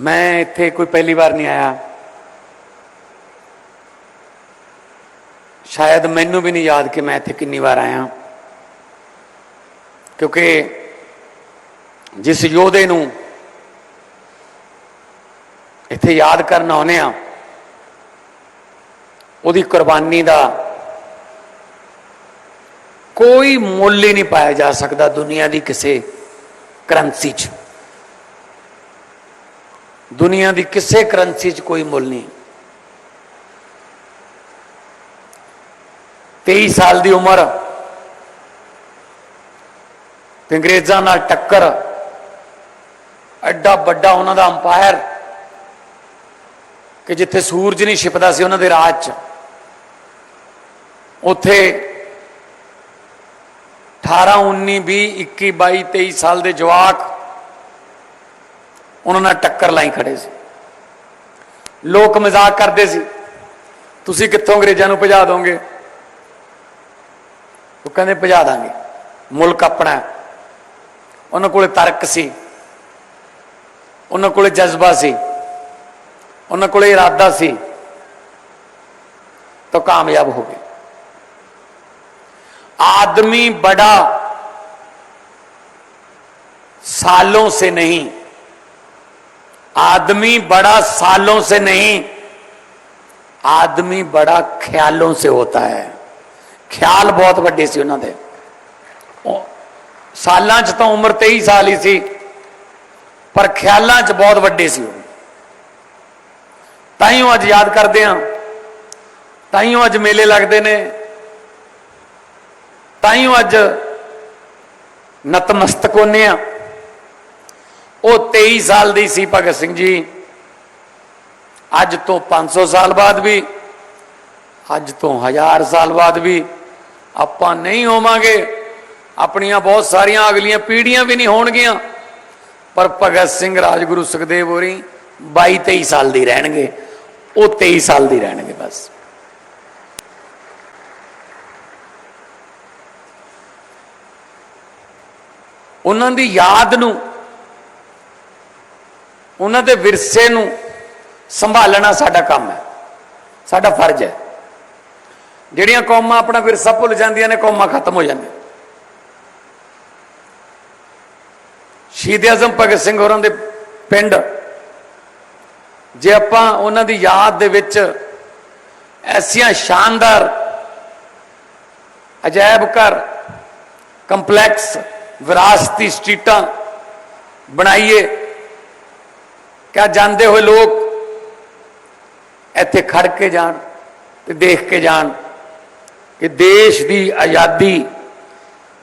ਮੈਂ ਇੱਥੇ ਕੋਈ ਪਹਿਲੀ ਵਾਰ ਨਹੀਂ ਆਇਆ। ਸ਼ਾਇਦ ਮੈਨੂੰ ਵੀ ਨਹੀਂ ਯਾਦ ਕਿ ਮੈਂ ਇੱਥੇ ਕਿੰਨੀ ਵਾਰ ਆਇਆ। ਕਿਉਂਕਿ ਜਿਸ ਯੋਧੇ ਨੂੰ ਇੱਥੇ ਯਾਦ ਕਰਨ ਆਉਨੇ ਆ ਉਹਦੀ ਕੁਰਬਾਨੀ ਦਾ ਕੋਈ ਮੁੱਲ ਹੀ ਨਹੀਂ ਪਾਇਆ ਜਾ ਸਕਦਾ ਦੁਨੀਆ ਦੀ ਕਿਸੇ ਕਰੰਸੀ 'ਚ। ਦੁਨੀਆ ਦੀ ਕਿਸੇ ਕਰੰਸੀ 'ਚ ਕੋਈ ਮੁੱਲ ਨਹੀਂ। 23 ਸਾਲ ਦੀ ਉਮਰ ਤੇ ਅੰਗਰੇਜ਼ਾਂ ਨਾਲ ਟੱਕਰ, ਐਡਾ ਵੱਡਾ ਉਹਨਾਂ ਦਾ ਅੰਪਾਇਰ ਕਿ ਜਿੱਥੇ ਸੂਰਜ ਨਹੀਂ ਛਿਪਦਾ ਸੀ ਉਹਨਾਂ ਦੇ ਰਾਜ 'ਚ। ਉੱਥੇ 18 19 20 21 22 23 ਸਾਲ ਦੇ ਜਵਾਕ ਉਹਨਾਂ ਨਾਲ ਟੱਕਰ ਲਾਈ ਖੜੇ ਸੀ ਲੋਕ ਮਜ਼ਾਕ ਕਰਦੇ ਸੀ ਤੁਸੀਂ ਕਿੱਥੋਂ ਅੰਗਰੇਜ਼ਾਂ ਨੂੰ ਭਜਾ ਦੋਗੇ ਉਹ ਕਹਿੰਦੇ ਭਜਾ ਦਾਂਗੇ ਮੁਲਕ ਆਪਣਾ ਹੈ। ਉਹਨਾਂ ਕੋਲੇ ਤਰਕ ਸੀ ਉਹਨਾਂ ਕੋਲੇ ਜਜ਼ਬਾ ਸੀ ਉਹਨਾਂ ਕੋਲੇ ਇਰਾਦਾ ਸੀ ਤਾਂ ਕਾਮਯਾਬ ਹੋ ਗਏ आदमी बड़ा सालों से नहीं आदमी बड़ा सालों से नहीं आदमी बड़ा ख्यालों से होता है ਖਿਆਲ ਬਹੁਤ ਵੱਡੇ ਸੀ ਉਹਨਾਂ ਦੇ ਉਹ ਸਾਲਾਂ 'ਚ ਤਾਂ ਉਮਰ 23 ਸਾਲ ਹੀ ਸੀ ਪਰ ਖਿਆਲਾਂ 'ਚ ਬਹੁਤ ਵੱਡੇ ਸੀ ਉਹ ਤਾਈਓ ਅੱਜ ਯਾਦ ਕਰਦੇ ਆ ਤਾਈਓ ਅੱਜ ਮੇਲੇ ਲੱਗਦੇ ਨੇ ਤਾਈਓ ਅੱਜ ਨਤਮਸਤਕ ਹੋਨੇ ਆ ਉਹ 23 ਸਾਲ ਦੀ ਸੀ ਭਗਤ ਸਿੰਘ ਜੀ। ਅੱਜ ਤੋਂ 500 ਸਾਲ ਬਾਅਦ ਵੀ, ਅੱਜ ਤੋਂ 1000 ਸਾਲ ਬਾਅਦ ਵੀ ਆਪਾਂ ਨਹੀਂ ਹੋਵਾਂਗੇ। ਆਪਣੀਆਂ ਬਹੁਤ ਸਾਰੀਆਂ ਅਗਲੀਆਂ ਪੀੜ੍ਹੀਆਂ ਵੀ ਨਹੀਂ ਹੋਣਗੀਆਂ। ਪਰ ਭਗਤ ਸਿੰਘ ਰਾਜਗੁਰੂ ਸੁਖਦੇਵ ਹੋਰੀ 22 23 ਸਾਲ ਦੀ ਰਹਿਣਗੇ। ਉਹ 23 ਸਾਲ ਦੀ ਰਹਿਣਗੇ ਬਸ। ਉਹਨਾਂ ਦੀ ਯਾਦ ਨੂੰ ਉਹਨਾਂ ਦੇ ਵਿਰਸੇ ਨੂੰ ਸੰਭਾਲਣਾ ਸਾਡਾ ਕੰਮ ਹੈ। ਸਾਡਾ ਫਰਜ਼ ਹੈ। ਜਿਹੜੀਆਂ ਕੌਮਾਂ ਆਪਣਾ ਵਿਰਸਾ ਭੁੱਲ ਜਾਂਦੀਆਂ ਨੇ, ਕੌਮਾਂ ਖਤਮ ਹੋ ਜਾਂਦੀਆਂ। ਸ਼ਹੀਦ ਅਜ਼ਮ ਭਗਤ ਸਿੰਘ ਹੋਰਾਂ ਦੇ ਪਿੰਡ, ਜੇ ਆਪਾਂ ਉਹਨਾਂ ਦੀ ਯਾਦ ਦੇ ਵਿੱਚ ਐਸੀਆਂ ਸ਼ਾਨਦਾਰ, ਅਜਾਇਬ ਘਰ, ਕੰਪਲੈਕਸ, ਵਿਰਾਸਤੀ ਸਟਰੀਟਾਂ ਬਣਾਈਏ ਕਿਆ ਜਾਂਦੇ ਹੋਏ ਲੋਕ ਇੱਥੇ ਖੜ ਕੇ ਜਾਣ ਤੇ ਦੇਖ ਕੇ ਜਾਣ ਕਿ ਦੇਸ਼ ਦੀ ਆਜ਼ਾਦੀ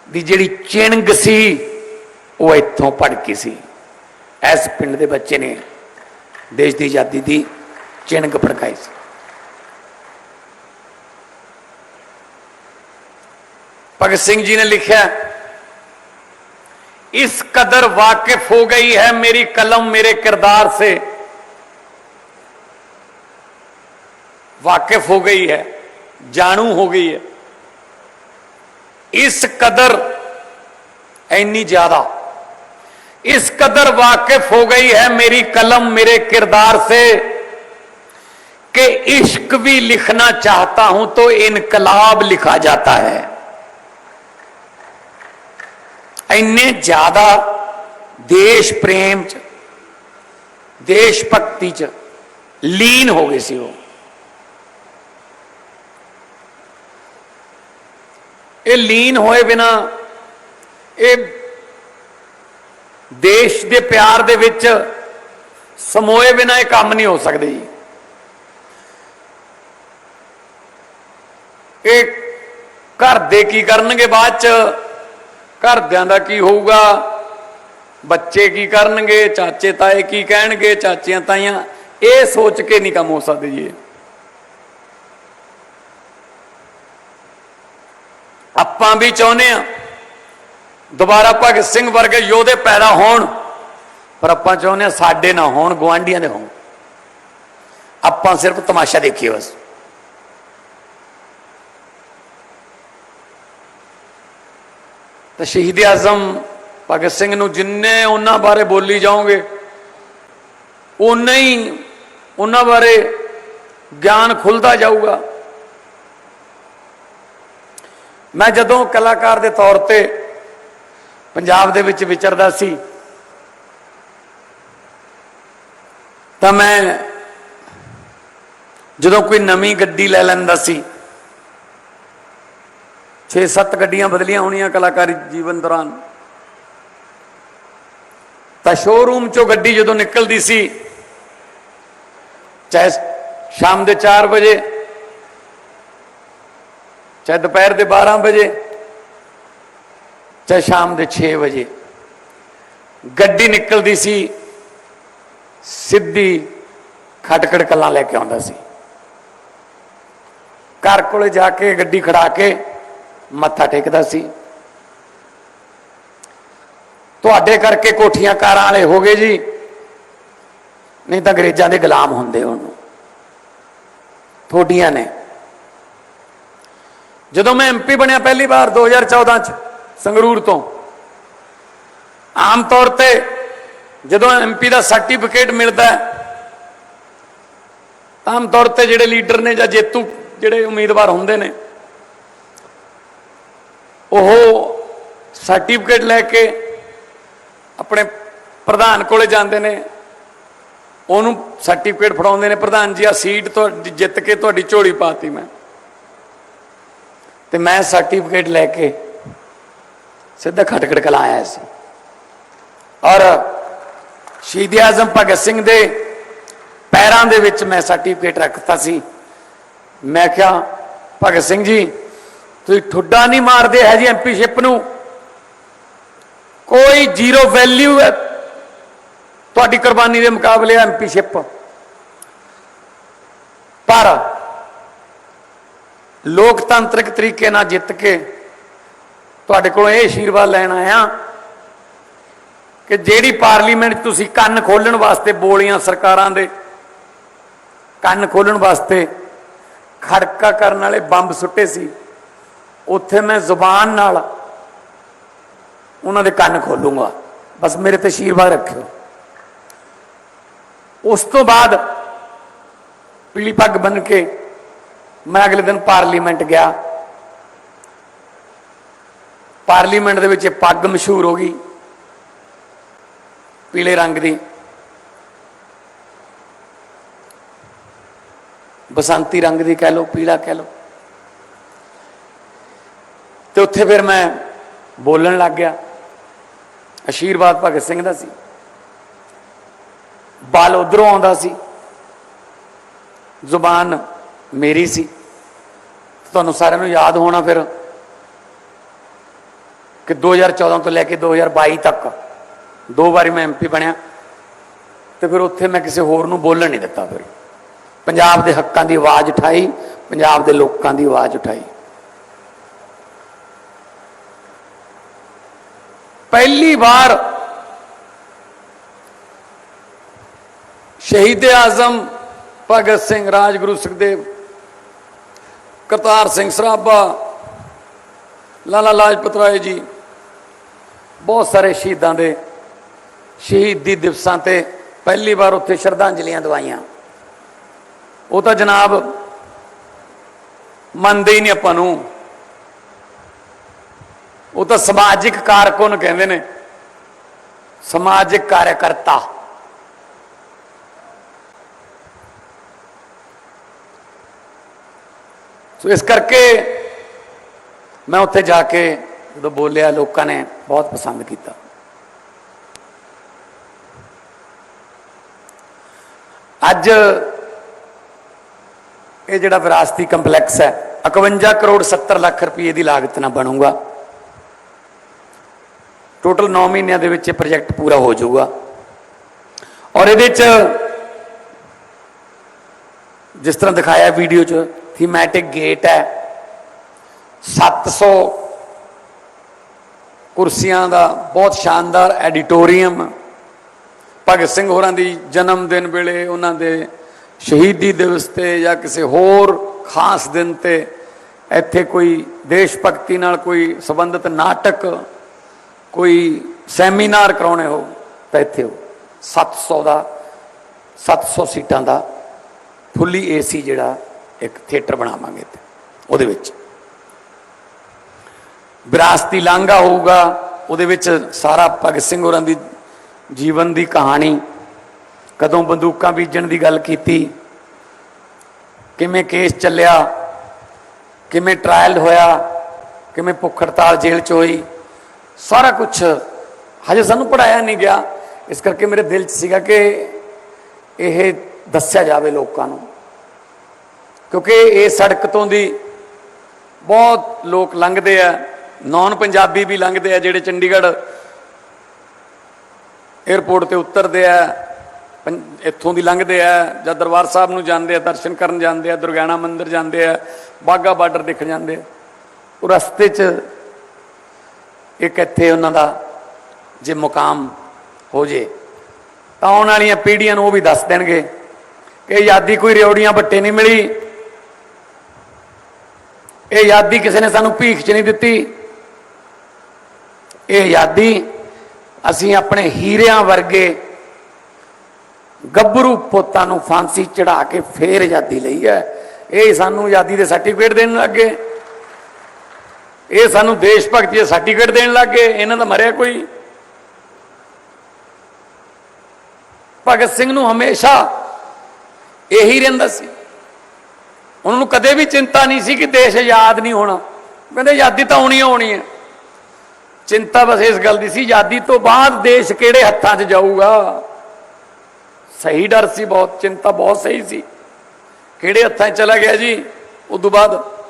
ਦੀ ਜਿਹੜੀ ਚਿੰਗ ਸੀ, ਉਹ ਇੱਥੋਂ ਭੜਕੀ ਸੀ। ਇਸ ਪਿੰਡ ਦੇ ਬੱਚੇ ਨੇ ਦੇਸ਼ ਦੀ ਆਜ਼ਾਦੀ ਦੀ ਚਿੰਗ ਭੜਕਾਈ ਸੀ। ਭਗਤ ਸਿੰਘ ਜੀ ਨੇ ਲਿਖਿਆ इस कदर वाकिफ हो गई है मेरी कलम मेरे किरदार से। वाकिफ हो गई है, जानू हो गई है। इस कदर इन्नी ज़्यादा। इस कदर वाकिफ हो गई है मेरी कलम मेरे किरदार से कि इश्क भी लिखना चाहता हूँ तो इनकलाब लिखा जाता है। ਇੰਨੇ ਜ਼ਿਆਦਾ ਦੇਸ਼ ਪ੍ਰੇਮ ਚ, ਦੇਸ਼ ਭਗਤੀ ਚ ਲੀਨ ਹੋ ਗਏ ਸੀ ਉਹ। ਇਹ ਲੀਨ ਹੋਏ ਬਿਨਾ ਇਹ ਦੇਸ਼ ਦੇ ਪਿਆਰ ਦੇ ਵਿੱਚ ਸਮੋਏ ਬਿਨਾ ਇਹ ਕੰਮ ਨਹੀਂ ਹੋ ਸਕਦੇ ਜੀ। ਇਹ ਘਰ ਦੇ ਕੀ ਕਰਨਗੇ ਬਾਅਦ ਚ ਘਰਦਿਆਂ ਦਾ ਕੀ ਹੋਊਗਾ? ਬੱਚੇ ਕੀ ਕਰਨਗੇ? ਚਾਚੇ ਤਾਏ ਕੀ ਕਹਿਣਗੇ? ਚਾਚੀਆਂ ਤਾਈਆਂ, ਇਹ ਸੋਚ ਕੇ ਨਹੀਂ ਕੰਮ ਹੋ ਸਕਦੇ ਜੀ ਆਪਾਂ ਵੀ ਚਾਹੁੰਦੇ ਆ ਦੁਬਾਰਾ ਭਗਤ ਸਿੰਘ ਵਰਗੇ ਯੋਧੇ ਪੈਦਾ ਹੋਣ, ਪਰ ਆਪਾਂ ਚਾਹੁੰਦੇ ਆ ਸਾਡੇ ਨਾ ਹੋਣ ਗਵਾਂਢੀਆਂ ਦੇ ਹੋਣ। ਆਪਾਂ ਸਿਰਫ ਤਮਾਸ਼ਾ ਦੇਖੀਏ ਬਸ। ਤਾਂ ਸ਼ਹੀਦ ਆਜ਼ਮ ਭਗਤ ਸਿੰਘ ਨੂੰ ਜਿੰਨੇ ਉਹਨਾਂ ਬਾਰੇ ਬੋਲੀ ਜਾਓਗੇ ਉਨਾ ਹੀ ਉਹਨਾਂ ਬਾਰੇ ਗਿਆਨ ਖੁੱਲਦਾ ਜਾਊਗਾ। ਮੈਂ ਜਦੋਂ ਕਲਾਕਾਰ ਦੇ ਤੌਰ ਤੇ ਪੰਜਾਬ ਦੇ ਵਿੱਚ ਵਿਚਰਦਾ ਸੀ, ਤਾਂ ਮੈਂ ਜਦੋਂ ਕੋਈ ਨਵੀਂ ਗੱਡੀ ਲੈ ਲੈਂਦਾ ਸੀ 6-7 ਗੱਡੀਆਂ ਬਦਲੀਆਂ ਹੋਣੀਆਂ ਕਲਾਕਾਰੀ ਜੀਵਨ ਦੌਰਾਨ। ਤਾਂ ਸ਼ੋਰੂਮ ਚੋਂ ਗੱਡੀ ਜਦੋਂ ਨਿਕਲਦੀ ਸੀ, ਚਾਹੇ ਸ਼ਾਮ ਦੇ 4 ਵਜੇ, ਚਾਹੇ ਦੁਪਹਿਰ ਦੇ 12 ਵਜੇ, ਚਾਹੇ ਸ਼ਾਮ ਦੇ 6 ਵਜੇ, ਗੱਡੀ ਨਿਕਲਦੀ ਸੀ, ਸਿੱਧੀ ਖਟਕੜ ਕਲਾਂ ਲੈ ਕੇ ਆਉਂਦਾ ਸੀ। ਘਰ ਕੋਲੇ ਜਾ ਕੇ ਗੱਡੀ ਖੜਾ ਕੇ ਮੱਥਾ ਟੇਕਦਾ ਸੀ। ਤੁਹਾਡੇ ਕਰਕੇ ਕੋਠੀਆਂ ਕਾਰਾਂ ਵਾਲੇ ਹੋ ਗਏ ਜੀ। ਨਹੀਂ ਤਾਂ ਅੰਗਰੇਜ਼ਾਂ ਦੇ ਗੁਲਾਮ ਹੁੰਦੇ ਉਹਨੂੰ। ਥੋਡੀਆਂ ਨੇ। ਜਦੋਂ ਮੈਂ ਐਮਪੀ ਬਣਿਆ ਪਹਿਲੀ ਵਾਰ 2014 ਚ ਸੰਗਰੂਰ ਤੋਂ, ਆਮ ਤੌਰ ਤੇ ਜਦੋਂ ਐਮਪੀ ਦਾ ਸਰਟੀਫਿਕੇਟ ਮਿਲਦਾ ਆਮ ਤੌਰ ਤੇ ਜਿਹੜੇ ਲੀਡਰ ਨੇ ਜਾਂ ਜੇਤੂ ਜਿਹੜੇ ਉਮੀਦਵਾਰ ਹੁੰਦੇ ਨੇ ਉਹ ਸਰਟੀਫਿਕੇਟ ਲੈ ਕੇ ਆਪਣੇ ਪ੍ਰਧਾਨ ਕੋਲੇ ਜਾਂਦੇ ਨੇ। ਉਹਨੂੰ ਸਰਟੀਫਿਕੇਟ ਫੜਾਉਂਦੇ ਨੇ, ਪ੍ਰਧਾਨ ਜੀ ਆ ਸੀਟ ਤੁਹਾਡੀ, ਜਿੱਤ ਕੇ ਤੁਹਾਡੀ ਝੋਲੀ ਪਾਤੀ ਮੈਂ। ਤੇ ਮੈਂ ਸਰਟੀਫਿਕੇਟ ਲੈ ਕੇ ਸਿੱਧਾ ਖਟਕੜ ਕਲਾ ਆਇਆ ਸੀ। ਔਰ ਸ਼ਹੀਦ ਆਜ਼ਮ ਭਗਤ ਸਿੰਘ ਦੇ ਪੈਰਾਂ ਦੇ ਵਿੱਚ ਮੈਂ ਸਰਟੀਫਿਕੇਟ ਰੱਖਤਾ ਸੀ। ਮੈਂ ਕਿਹਾ, ਭਗਤ ਸਿੰਘ ਜੀ ਤੁਸੀਂ ਠੁੱਡਾ ਨਹੀਂ ਮਾਰਦੇ ਹੈ ਜੀ ਐਮਪੀਸ਼ਿਪ ਨੂੰ। ਕੋਈ ਜ਼ੀਰੋ ਵੈਲਿਊ ਹੈ। ਤੁਹਾਡੀ ਕੁਰਬਾਨੀ ਦੇ ਮੁਕਾਬਲੇ ਐਮਪੀਸ਼ਿਪ ਪਰ ਲੋਕਤੰਤਰਿਕ ਤਰੀਕੇ ਨਾਲ ਜਿੱਤ ਕੇ ਤੁਹਾਡੇ ਕੋਲੋਂ ਇਹ ਆਸ਼ੀਰਵਾਦ ਲੈਣ ਆਇਆ ਕਿ ਜਿਹੜੀ ਪਾਰਲੀਮੈਂਟ ਤੁਸੀਂ ਕੰਨ ਖੋਲਣ ਵਾਸਤੇ ਬੋਲੀਆਂ ਸਰਕਾਰਾਂ ਦੇ, ਕੰਨ ਖੋਲਣ ਵਾਸਤੇ ਖੜਕਾ ਕਰਨ ਵਾਲੇ ਬੰਬ ਸੁੱਟੇ ਸੀ। ਉੱਥੇ ਮੈਂ ਜ਼ੁਬਾਨ ਨਾਲ ਉਹਨਾਂ ਦੇ ਕੰਨ ਖੋਲੂੰਗਾ। ਬਸ ਮੇਰੇ ਤੇ ਆਸ਼ੀਰਵਾਦ ਰੱਖਿਓ। ਉਸ ਤੋਂ ਬਾਅਦ ਪੀਲੀ ਪੱਗ ਬੰਨ ਕੇ ਮੈਂ ਅਗਲੇ ਦਿਨ ਪਾਰਲੀਮੈਂਟ ਗਿਆ। ਪਾਰਲੀਮੈਂਟ ਦੇ ਵਿੱਚ ਇਹ ਪੱਗ ਮਸ਼ਹੂਰ ਹੋ ਗਈ, ਪੀਲੇ ਰੰਗ ਦੀ। ਬਸੰਤੀ ਰੰਗ ਦੀ ਕਹਿ ਲਓ, ਪੀਲਾ ਕਹਿ ਲਓ। ਤੇ ਉੱਥੇ ਫਿਰ ਮੈਂ ਬੋਲਣ ਲੱਗ ਗਿਆ। ਆਸ਼ੀਰਵਾਦ ਭਗਤ ਸਿੰਘ ਦਾ ਸੀ। ਬਲ ਉਧਰੋਂ ਆਉਂਦਾ ਸੀ। ਜ਼ੁਬਾਨ ਮੇਰੀ ਸੀ। ਤੁਹਾਨੂੰ ਸਾਰਿਆਂ ਨੂੰ ਯਾਦ ਹੋਣਾ ਫਿਰ ਕਿ 2014 ਤੋਂ ਲੈ ਕੇ 2022 ਤੱਕ ਦੋ ਵਾਰੀ ਮੈਂ ਐਮਪੀ ਬਣਿਆ। ਤੇ ਫਿਰ ਉੱਥੇ ਮੈਂ ਕਿਸੇ ਹੋਰ ਨੂੰ ਬੋਲਣ ਨਹੀਂ ਦਿੱਤਾ ਫਿਰ। ਪੰਜਾਬ ਦੇ ਹੱਕਾਂ ਦੀ ਆਵਾਜ਼ ਉਠਾਈ, ਪੰਜਾਬ ਦੇ ਲੋਕਾਂ ਦੀ ਆਵਾਜ਼ ਉਠਾਈ। ਪਹਿਲੀ ਵਾਰ ਸ਼ਹੀਦ ਆਜ਼ਮ ਭਗਤ ਸਿੰਘ ਰਾਜਗੁਰੂ ਸੁਖਦੇਵ, ਕਰਤਾਰ ਸਿੰਘ ਸਰਾਭਾ, ਲਾਲਾ ਲਾਜਪਤ ਰਾਏ ਜੀ, ਬਹੁਤ ਸਾਰੇ ਸ਼ਹੀਦਾਂ ਦੇ ਸ਼ਹੀਦੀ ਦਿਵਸਾਂ ਤੇ ਪਹਿਲੀ ਵਾਰ ਉੱਥੇ ਸ਼ਰਧਾਂਜਲੀਆਂ ਦਵਾਈਆਂ। ਉਹ ਤਾਂ ਜਨਾਬ ਮੰਨਦੇ ਹੀ ਨਹੀਂ ਆਪਾਂ ਨੂੰ। ਉਹ ਤਾਂ ਸਮਾਜਿਕ ਕਾਰਕੁਨ ਕਹਿੰਦੇ ਨੇ। ਸਮਾਜਿਕ ਕਾਰਜਕਰਤਾ ਸੋ ਇਸ ਕਰਕੇ ਮੈਂ ਉੱਥੇ ਜਾ ਕੇ ਜਦੋਂ ਬੋਲਿਆ, ਲੋਕਾਂ ਨੇ ਬਹੁਤ ਪਸੰਦ ਕੀਤਾ। ਅੱਜ ਇਹ ਜਿਹੜਾ ਵਿਰਾਸਤੀ ਕੰਪਲੈਕਸ ਹੈ 51 ਕਰੋੜ 70 ਲੱਖ ਰੁਪਏ ਦੀ ਲਾਗਤ ਨਾਲ ਬਣੂਗਾ। ਟੋਟਲ 9 ਮਹੀਨਿਆਂ ਦੇ ਵਿੱਚ ਇਹ ਪ੍ਰੋਜੈਕਟ ਪੂਰਾ ਹੋ ਜਾਊਗਾ। ਔਰ ਇਹਦੇ ਚ ਜਿਸ ਤਰ੍ਹਾਂ ਦਿਖਾਇਆ ਵੀਡੀਓ ਚ ਥੀਮੈਟਿਕ ਗੇਟ ਹੈ। 700 ਕੁਰਸੀਆਂ ਦਾ ਬਹੁਤ ਸ਼ਾਨਦਾਰ ਐਡੀਟੋਰੀਅਮ ਭਗਤ ਸਿੰਘ ਹੋਰਾਂ ਦੀ ਜਨਮ ਦਿਨ ਵੇਲੇ ਉਹਨਾਂ ਦੇ ਸ਼ਹੀਦੀ ਦਿਵਸ ਤੇ ਜਾਂ ਕਿਸੇ ਹੋਰ ਖਾਸ ਦਿਨ ਤੇ ਇੱਥੇ ਕੋਈ ਦੇਸ਼ ਭਗਤੀ ਨਾਲ ਕੋਈ ਸੰਬੰਧਿਤ ਨਾਟਕ ਕੋਈ ਸੈਮੀਨਾਰ ਕਰਾਉਣੇ ਹੋ ਤਾਂ ਇੱਥੇ ਹੋ 700 ਦਾ 700 ਸੀਟਾਂ ਦਾ ਫੁੱਲੀ ਏਸੀ ਜਿਹੜਾ ਇੱਕ ਥੀਏਟਰ ਬਣਾਵਾਂਗੇ ਤੇ ਉਹਦੇ ਵਿੱਚ। ਵਿਰਾਸਤੀ ਲਾਂਘਾ ਹੋਊਗਾ, ਉਹਦੇ ਵਿੱਚ ਸਾਰਾ ਭਗਤ ਸਿੰਘ ਹੋਰਾਂ ਦੀ ਜੀਵਨ ਦੀ ਕਹਾਣੀ, ਕਦੋਂ ਬੰਦੂਕਾਂ ਬੀਜਣ ਦੀ ਗੱਲ ਕੀਤੀ, ਕਿਵੇਂ ਕੇਸ ਚੱਲਿਆ, ਕਿਵੇਂ ਟ੍ਰਾਇਲ ਹੋਇਆ, ਕਿਵੇਂ ਭੁੱਖ ਹੜਤਾਲ ਜੇਲ੍ਹ 'ਚ ਹੋਈ ਸਾਰਾ ਕੁਝ ਹਜੇ ਸਾਨੂੰ ਪੜਾਇਆ ਨਹੀਂ ਗਿਆ। ਇਸ ਕਰਕੇ ਮੇਰੇ ਦਿਲ 'ਚ ਸੀਗਾ ਕਿ ਇਹ ਦੱਸਿਆ ਜਾਵੇ ਲੋਕਾਂ ਨੂੰ। ਕਿਉਂਕਿ ਇਹ ਸੜਕ ਤੋਂ ਦੀ ਬਹੁਤ ਲੋਕ ਲੰਘਦੇ ਆ। ਨਾਨ ਪੰਜਾਬੀ ਵੀ ਲੰਘਦੇ ਆ, ਜਿਹੜੇ ਚੰਡੀਗੜ੍ਹ 에ਅਰਪੋਰਟ ਤੇ ਉਤਰਦੇ ਆ, ਪੰ- ਇੱਥੋਂ ਦੀ ਲੰਘਦੇ ਆ, ਜਾਂ ਦਰਬਾਰ ਸਾਹਿਬ ਨੂੰ ਜਾਂਦੇ ਆ, ਦਰਸ਼ਨ ਕਰਨ ਜਾਂਦੇ ਆ, ਦੁਰਗਿਆਣਾ ਮੰਦਿਰ ਜਾਂਦੇ ਆ ਬਾਗਾ ਬਾਰਡਰ ਦੇਖਣ ਜਾਂਦੇ ਆ। ਉਹ ਰਸਤੇ 'ਚ ਇੱਕ ਇੱਥੇ ਉਹਨਾਂ ਦਾ ਜੇ ਮੁਕਾਮ ਹੋ ਜੇ, ਤਾਂ ਆਉਣ ਵਾਲੀਆਂ ਪੀੜ੍ਹੀਆਂ ਨੂੰ ਉਹ ਵੀ ਦੱਸ ਦੇਣਗੇ ਕਿ ਆਜ਼ਾਦੀ ਕੋਈ ਰਿਉੜੀਆਂ ਬੱਟੇ ਨਹੀਂ ਮਿਲੀ। ਇਹ ਆਜ਼ਾਦੀ ਕਿਸੇ ਨੇ ਸਾਨੂੰ ਭੀਖ 'ਚ ਨਹੀਂ ਦਿੱਤੀ। ਇਹ ਆਜ਼ਾਦੀ ਅਸੀਂ ਆਪਣੇ ਹੀਰਿਆਂ ਵਰਗੇ ਗੱਭਰੂ ਪੁੱਤਾਂ ਨੂੰ ਫਾਂਸੀ ਚੜਾ ਕੇ ਫੇਰ ਆਜ਼ਾਦੀ ਲਈ ਹੈ। ਇਹ ਸਾਨੂੰ ਆਜ਼ਾਦੀ ਦੇ ਸਰਟੀਫਿਕੇਟ ਦੇਣ ਲੱਗੇ। ਇਹ ਸਾਨੂੰ ਦੇਸ਼ ਭਗਤੀ ਦਾ ਸਰਟੀਫਿਕੇਟ ਦੇਣ ਲੱਗ ਗਏ, ਇਹਨਾਂ ਦਾ ਮਰਿਆ ਕੋਈ। ਭਗਤ ਸਿੰਘ ਨੂੰ ਹਮੇਸ਼ਾ ਇਹੀ ਰਹਿੰਦਾ ਸੀ। ਉਹਨਾਂ ਨੂੰ ਕਦੇ ਵੀ ਚਿੰਤਾ ਨਹੀਂ ਸੀ ਕਿ ਦੇਸ਼ ਆਜ਼ਾਦ ਨਹੀਂ ਹੋਣਾ। ਕਹਿੰਦੇ ਆਜ਼ਾਦੀ ਤਾਂ ਹੋਣੀ ਹੋਣੀ ਹੈ। ਚਿੰਤਾ ਬਸ ਇਸ ਗੱਲ ਦੀ ਸੀ, ਆਜ਼ਾਦੀ ਤੋਂ ਬਾਅਦ ਦੇਸ਼ ਕਿਹੜੇ ਹੱਥਾਂ 'ਚ ਜਾਊਗਾ? ਸਹੀ ਡਰ ਸੀ ਬਹੁਤ, ਚਿੰਤਾ ਬਹੁਤ ਸਹੀ ਸੀ। ਕਿਹੜੇ ਹੱਥਾਂ 'ਚ ਚਲਾ ਗਿਆ ਜੀ? ਉਸ ਤੋਂ ਬਾਅਦ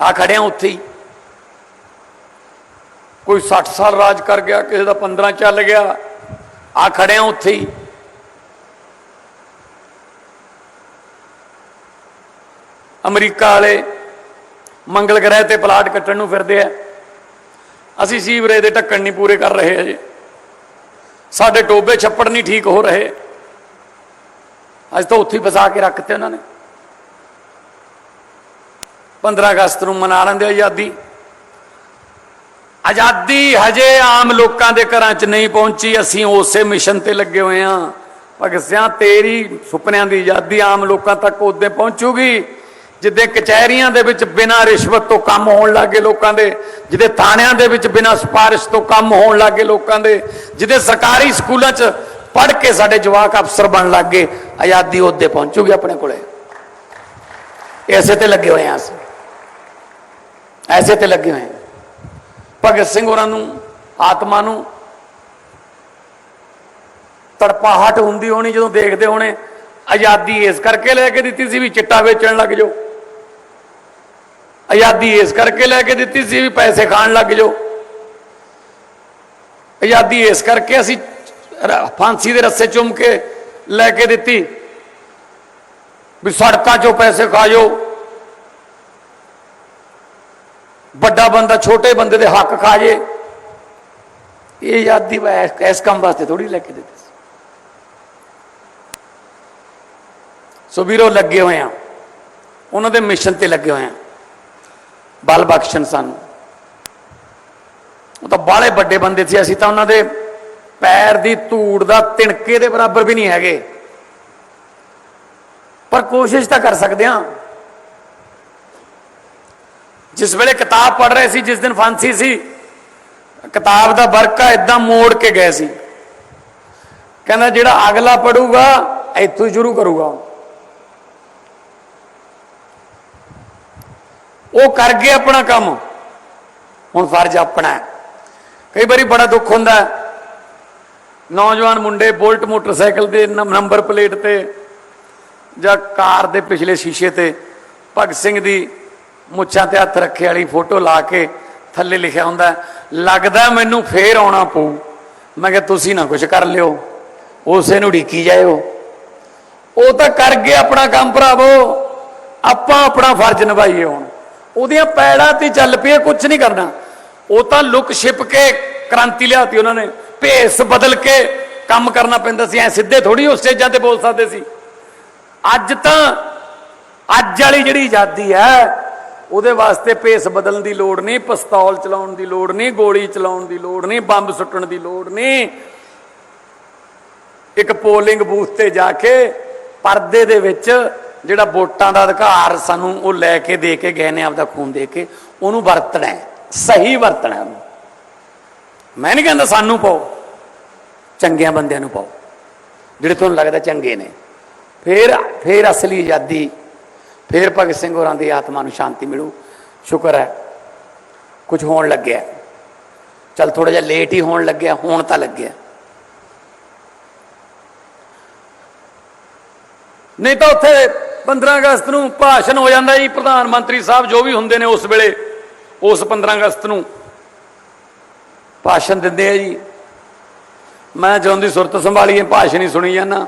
ਆ ਖੜਿਆ ਉੱਥੇ ਹੀ। ਕੋਈ 60 ਸਾਲ ਰਾਜ ਕਰ ਗਿਆ, ਕਿਸੇ ਦਾ 15 ਚੱਲ ਗਿਆ, ਆ ਖੜਿਆ ਉੱਥੇ ਹੀ। ਅਮਰੀਕਾ ਵਾਲੇ ਮੰਗਲ ਗ੍ਰਹਿ ਤੇ ਪਲਾਟ ਕੱਟਣ ਨੂੰ ਫਿਰਦੇ ਆ। ਅਸੀਂ ਸੀਵਰੇਜ ਦੇ ਢੱਕਣ ਨਹੀਂ ਪੂਰੇ ਕਰ ਰਹੇ ਅਜੇ ਸਾਡੇ ਟੋਬੇ ਛੱਪੜ ਨਹੀਂ ਠੀਕ ਹੋ ਰਹੇ। ਅੱਜ ਤਾਂ ਉੱਥੇ ਹੀ ਫਸਾ ਕੇ ਰੱਖਤੇ ਉਹਨਾਂ ਨੇ। 15 ਅਗਸਤ ਨੂੰ ਮਨਾ ਲੈਂਦੇ ਆਜ਼ਾਦੀ? ਆਜ਼ਾਦੀ ਹਜੇ ਆਮ ਲੋਕਾਂ ਦੇ ਘਰਾਂ 'ਚ ਨਹੀਂ ਪਹੁੰਚੀ, ਅਸੀਂ ਉਸੇ ਮਿਸ਼ਨ ਤੇ ਲੱਗੇ ਹੋਏ ਆਂ ਭਗਤ ਸਿਆਂ, ਤੇਰੀ ਸੁਪਨਿਆਂ ਦੀ ਆਜ਼ਾਦੀ ਆਮ ਲੋਕਾਂ ਤੱਕ ਉਦੋਂ ਪਹੁੰਚੂਗੀ, ਜਿੱਦੇ ਕਚਹਿਰੀਆਂ ਦੇ ਵਿੱਚ ਬਿਨਾਂ ਰਿਸ਼ਵਤ ਤੋਂ ਕੰਮ ਹੋਣ ਲੱਗੇ ਲੋਕਾਂ ਦੇ, ਜਿੱਦੇ ਥਾਣਿਆਂ ਦੇ ਵਿੱਚ ਬਿਨਾਂ ਸਿਫਾਰਿਸ਼ ਤੋਂ ਕੰਮ ਹੋਣ ਲੱਗੇ ਲੋਕਾਂ ਦੇ, ਜਿੱਦੇ ਸਰਕਾਰੀ ਸਕੂਲਾਂ 'ਚ ਪੜ੍ਹ ਕੇ ਸਾਡੇ ਜਵਾਕ ਅਫਸਰ ਬਣ ਲੱਗੇ ਆਜ਼ਾਦੀ ਉਹਦੇ ਪਹੁੰਚੂਗੀ ਆਪਣੇ ਕੋਲੇ। ਇਸੇ ਤੇ ਲੱਗੇ ਹੋਏ ਆਂ ਅਸੀਂ। ਐਸੇ ਤੇ ਲੱਗੇ ਹੋਏ। ਭਗਤ ਸਿੰਘ ਹੋਰਾਂ ਨੂੰ, ਆਤਮਾ ਨੂੰ ਤੜਪਾਹਟ ਹੁੰਦੀ ਹੋਣੀ ਜਦੋਂ ਦੇਖਦੇ ਹੋਣੇ, ਆਜ਼ਾਦੀ ਇਸ ਕਰਕੇ ਲੈ ਕੇ ਦਿੱਤੀ ਸੀ ਵੀ ਚਿੱਟਾ ਵੇਚਣ ਲੱਗ ਜਾਓ। ਆਜ਼ਾਦੀ ਇਸ ਕਰਕੇ ਲੈ ਕੇ ਦਿੱਤੀ ਸੀ ਵੀ ਪੈਸੇ ਖਾਣ ਲੱਗ ਜਾਓ। ਆਜ਼ਾਦੀ ਇਸ ਕਰਕੇ ਅਸੀਂ ਫਾਂਸੀ ਦੇ ਰੱਸੇ ਚੁੰਮ ਕੇ ਲੈ ਕੇ ਦਿੱਤੀ ਵੀ ਸੜਕਾਂ 'ਚੋਂ ਪੈਸੇ ਖਾ ਜਾਓ। ਵੱਡਾ ਬੰਦਾ ਛੋਟੇ ਬੰਦੇ ਦੇ ਹੱਕ ਖਾ ਜੇ। ਇਹ ਆਜ਼ਾਦੀ ਇਸ- ਕੰਮ ਵਾਸਤੇ ਥੋੜੀ ਲੈ ਕੇ ਦਿੱਤੀ ਸੀ। ਸੋ ਵੀਰੋ, ਲੱਗੇ ਹੋਏ ਆ ਉਹਨਾਂ ਦੇ ਮਿਸ਼ਨ ਤੇ ਲੱਗੇ ਹੋਏ ਆ ਬਲ ਬਖਸ਼ਣ ਸਾਨੂੰ। ਉਹ ਤਾਂ ਬਾਲੇ ਵੱਡੇ ਬੰਦੇ ਸੀ। ਅਸੀਂ ਤਾਂ ਉਹਨਾਂ ਦੇ ਪੈਰ ਦੀ ਧੂੜ ਦਾ ਤਿਣਕੇ ਦੇ ਬਰਾਬਰ ਵੀ ਨਹੀਂ ਹੈਗੇ। ਪਰ ਕੋਸ਼ਿਸ਼ ਤਾਂ ਕਰ ਸਕਦੇ ਹਾਂ। ਜਿਸ ਵੇਲੇ ਕਿਤਾਬ ਪੜ੍ਹ ਰਹੇ ਸੀ, ਜਿਸ ਦਿਨ ਫਾਂਸੀ ਸੀ, ਕਿਤਾਬ ਦਾ ਵਰਕਾ ਇਦਾਂ ਮੋੜ ਕੇ ਗਏ ਸੀ। ਕਹਿੰਦਾ, ਜਿਹੜਾ ਅਗਲਾ ਪੜੂਗਾ, ਇੱਥੋਂ ਸ਼ੁਰੂ ਕਰੂਗਾ। ਉਹ ਕਰ ਗਏ ਆਪਣਾ ਕੰਮ। ਹੁਣ ਫਰਜ਼ ਆਪਣਾ ਕਈ ਵਾਰੀ ਬੜਾ ਦੁੱਖ ਹੁੰਦਾ ਨੌਜਵਾਨ ਮੁੰਡੇ ਬੁਲਟ ਮੋਟਰਸਾਈਕਲ ਦੇ ਨੰ- ਨੰਬਰ ਪਲੇਟ ਤੇ ਜਾਂ ਕਾਰ ਦੇ ਪਿਛਲੇ ਸ਼ੀਸ਼ੇ ਤੇ ਭਗਤ ਸਿੰਘ ਦੀ ਮੁੱਛਾਂ ਤੇ ਹੱਥ ਰੱਖੇ ਵਾਲੀ ਫੋਟੋ ਲਾ ਕੇ ਥੱਲੇ ਲਿਖਿਆ ਹੁੰਦਾ ਲੱਗਦਾ ਮੈਨੂੰ ਫੇਰ ਆਉਣਾ ਪਊ। ਮੈਂ ਕਿਹਾ, ਤੁਸੀਂ ਨਾ ਕੁਝ ਕਰ ਲਿਓ, ਉਸੇ ਨੂੰ ਢੀਕੀ ਜਾਇਓ। ਉਹ ਤਾਂ ਕਰ ਗਏ ਆਪਣਾ ਕੰਮ ਭਰਾਵੋ, ਆਪਾਂ ਆਪਣਾ ਫਰਜ਼ ਨਿਭਾਈਏ ਹੁਣ। ਉਹਦੀਆਂ ਪੈੜਾਂ ਤੇ ਚੱਲ ਪਏ ਕੁਝ ਨਹੀਂ ਕਰਨਾ। ਉਹ ਤਾਂ ਲੁਕ ਛਿਪ ਕੇ ਕ੍ਰਾਂਤੀ ਲਿਆਤੀ ਉਹਨਾਂ ਨੇ, ਭੇਸ ਬਦਲ ਕੇ ਕੰਮ ਕਰਨਾ ਪੈਂਦਾ ਸੀ, ਐ ਸਿੱਧੇ ਥੋੜੀ ਉਸ ਸਟੇਜਾਂ ਤੇ ਬੋਲ ਸਕਦੇ ਸੀ। ਅੱਜ ਤਾਂ, ਅੱਜ ਵਾਲੀ ਜਿਹੜੀ ਆਜ਼ਾਦੀ ਹੈ ਉਹਦੇ ਵਾਸਤੇ ਭੇਸ ਬਦਲਣ ਦੀ ਲੋੜ ਨਹੀਂ, ਪਿਸਤੌਲ ਚਲਾਉਣ ਦੀ ਲੋੜ ਨਹੀਂ, ਗੋਲੀ ਚਲਾਉਣ ਦੀ ਲੋੜ ਨਹੀਂ, ਬੰਬ ਸੁੱਟਣ ਦੀ ਲੋੜ ਨਹੀਂ। ਇੱਕ ਪੋਲਿੰਗ ਬੂਥ ਤੇ ਜਾ ਕੇ ਪਰਦੇ ਦੇ ਵਿੱਚ ਜਿਹੜਾ ਵੋਟਾਂ ਦਾ ਅਧਿਕਾਰ ਸਾਨੂੰ ਉਹ ਲੈ ਕੇ ਦੇ ਕੇ ਗਏ ਨੇ, ਆਪਦਾ ਖੂਨ ਦੇ ਕੇ, ਉਹਨੂੰ ਵਰਤਣਾ ਸਹੀ ਵਰਤਣਾ ਉਹਨੂੰ ਮੈਂ ਨਹੀਂ ਕਹਿੰਦਾ ਸਾਨੂੰ ਪਾਓ, ਚੰਗਿਆਂ ਬੰਦਿਆਂ ਨੂੰ ਪਾਓ, ਜਿਹੜੇ ਤੁਹਾਨੂੰ ਲੱਗਦਾ ਚੰਗੇ ਨੇ। ਫਿਰ ਫਿਰ ਅਸਲੀ ਆਜ਼ਾਦੀ ਫਿਰ ਭਗਤ ਸਿੰਘ ਹੋਰਾਂ ਦੀ ਆਤਮਾ ਨੂੰ ਸ਼ਾਂਤੀ ਮਿਲੂ। ਸ਼ੁਕਰ ਹੈ, ਕੁਝ ਹੋਣ ਲੱਗਿਆ। ਚਲ ਥੋੜਾ ਜਿਹਾ ਲੇਟ ਹੀ ਹੋਣ ਲੱਗਿਆ, ਹੋਣ ਤਾਂ ਲੱਗਿਆ। ਨਹੀਂ ਤਾਂ ਉੱਥੇ 15 ਅਗਸਤ ਨੂੰ ਭਾਸ਼ਣ ਹੋ ਜਾਂਦਾ ਜੀ, ਪ੍ਰਧਾਨ ਮੰਤਰੀ ਸਾਹਿਬ ਜੋ ਵੀ ਹੁੰਦੇ ਨੇ ਉਸ ਵੇਲੇ, ਉਸ 15 ਅਗਸਤ ਨੂੰ। ਭਾਸ਼ਣ ਦਿੰਦੇ ਆ ਜੀ। ਮੈਂ ਜਦੋਂ ਦੀ ਸੁਰਤ ਸੰਭਾਲੀਏ ਭਾਸ਼ਣ ਹੀ ਸੁਣੀ ਜਾਂਦਾ।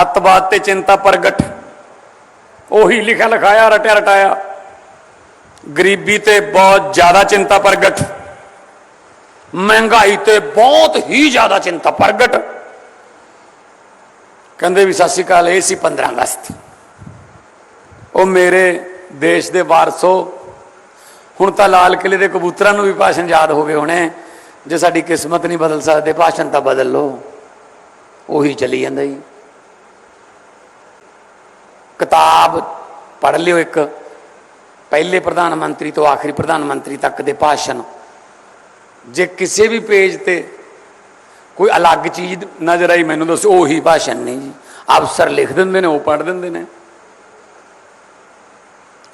ਅੱਤਵਾਦ ਤੇ ਚਿੰਤਾ ਪ੍ਰਗਟ। ਉਹੀ ਲਿਖਿਆ ਲਿਖਾਇਆ, ਰਟਿਆ ਰਟਾਇਆ। ਗਰੀਬੀ ਤੇ ਬਹੁਤ ਜ਼ਿਆਦਾ ਚਿੰਤਾ ਪ੍ਰਗਟ। ਮਹਿੰਗਾਈ ਤੇ ਬਹੁਤ ਹੀ ਜ਼ਿਆਦਾ ਚਿੰਤਾ ਪ੍ਰਗਟ। ਕਹਿੰਦੇ ਵੀ ਸਤਿ ਸ਼੍ਰੀ ਅਕਾਲ, ਇਹ ਸੀ 15 ਅਗਸਤ। ਉਹ ਮੇਰੇ ਦੇਸ਼ ਦੇ ਵਾਰਸੋ। ਹੁਣ ਤਾਂ ਲਾਲ ਕਿਲੇ ਦੇ ਕਬੂਤਰਾਂ ਨੂੰ ਵੀ ਭਾਸ਼ਣ ਯਾਦ ਹੋ ਗਏ ਹੋਣੇ। ਜੇ ਸਾਡੀ ਕਿਸਮਤ ਨਹੀਂ ਬਦਲ ਸਕਦੇ, ਭਾਸ਼ਣ ਤਾਂ ਬਦਲ ਲੋ ਉਹੀ ਚੱਲੀ ਜਾਂਦਾ ਜੀ। ਕਿਤਾਬ ਪੜ੍ਹ ਲਿਓ ਇੱਕ। ਪਹਿਲੇ ਪ੍ਰਧਾਨ ਮੰਤਰੀ ਤੋਂ ਆਖਰੀ ਪ੍ਰਧਾਨ ਮੰਤਰੀ ਤੱਕ ਦੇ ਭਾਸ਼ਣ। ਜੇ ਕਿਸੇ ਵੀ ਪੇਜ ਤੇ ਕੋਈ ਅਲੱਗ ਚੀਜ਼ ਨਜ਼ਰ ਆਈ, ਮੈਨੂੰ ਦੱਸੋ, ਉਹੀ ਭਾਸ਼ਣ ਨਹੀਂ ਜੀ। ਅਫਸਰ ਲਿਖ ਦਿੰਦੇ ਨੇ, ਉਹ ਪੜ੍ਹ ਦਿੰਦੇ ਨੇ।